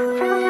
তোমার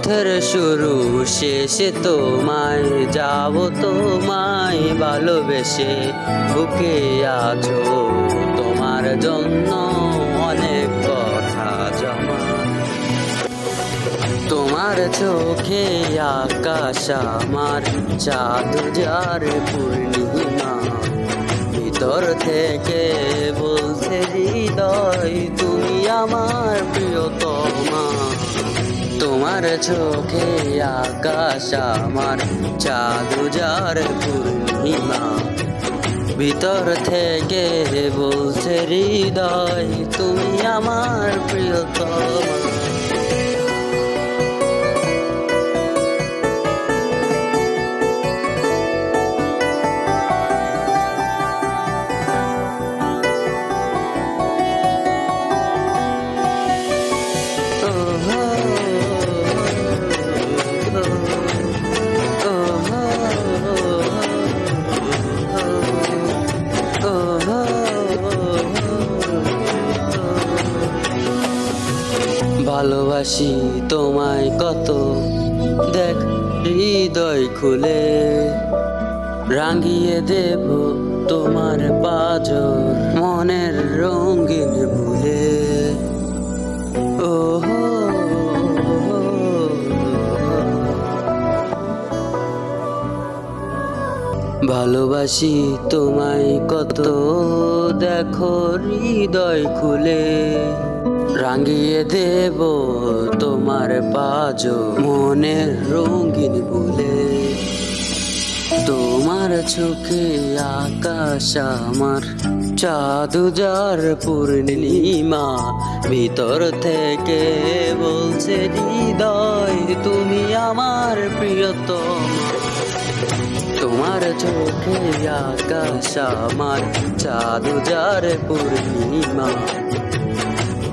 পথের শুরু, শেষে তোমায় যাব, তোমায় ভালোবেসে। বুকে আছো, তোমার জন্য অনেক কথা জমা। তোমার চোখে আকাশ আমার চাঁদ, যার পূর্ণিমা। ভিতর থেকে বলছে, হৃদয়, তুমি আমার প্রিয়তমা। তোমার চোখে আকাশ আমার চাঁদ যার পূর্ণিমা। ভিতর থেকে বলছে, হৃদয়, তুমি আমার প্রিয়তমা। ভালোবাসি তোমায় কত। দেখ, হৃদয় খুলে রাঙিয়ে দেব তোমার পাজর মনের রঙিন ভুলে ভালোবাসি তোমায় কত। দেখো, হৃদয় খুলে রাঙিয়ে দেব তোমার পাজ মনের রঙিন বলে তোমার চোখে আকাশ আমার, চাঁদু যার পূর্ণিমা। ভিতর থেকে বলছে, হৃদয়, তুমি আমার প্রিয়তমা। তোমার চোখে আকাশ আমার, চাঁদু যার পূর্ণিমা।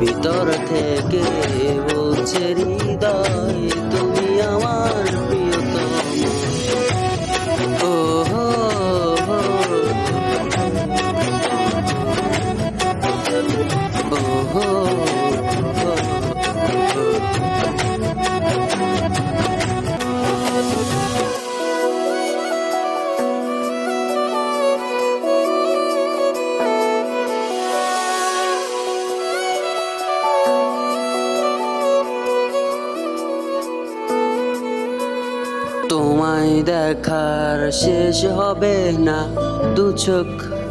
ভিতর থেকে বলছে হৃদয় তুমি আমার প্রিয়তমা তোমায় দেখার শেষ হবে না। দু চোখ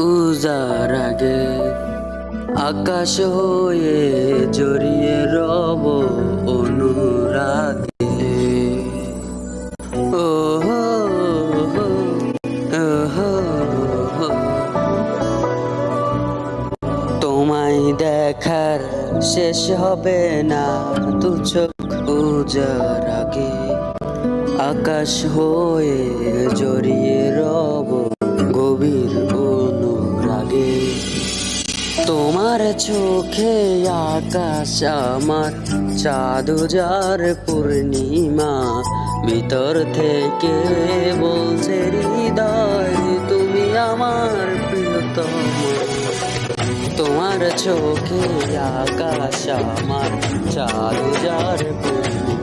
উজার আগে আকাশ হয়ে জড়িয়ে রব অনুরাগে। তোমায় দেখার শেষ হবে না। দু চোখ উজার আগে আকাশ হয়ে জড়িয়ে রব গভীর অনুরাগে। তোমার চোখে আকাশ আমার চাঁদ যার পূর্ণিমা, ভিতর থেকে বলছে হৃদয়, তুমি আমার প্রিয়তম। তোমার চোখে আকাশ আমার চারু যার পূর্ণিমা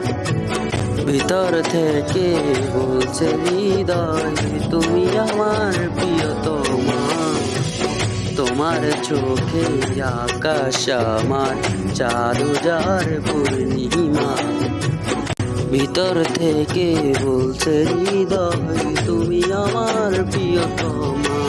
ভিতর থেকে বলছে হৃদয়, তুমি আমার প্রিয়তমা তোমার। চোখে আকাশ আমার চারু যার পূর্ণিমা। ভিতর থেকে বলছে হৃদয়, তুমি আমার প্রিয়তমা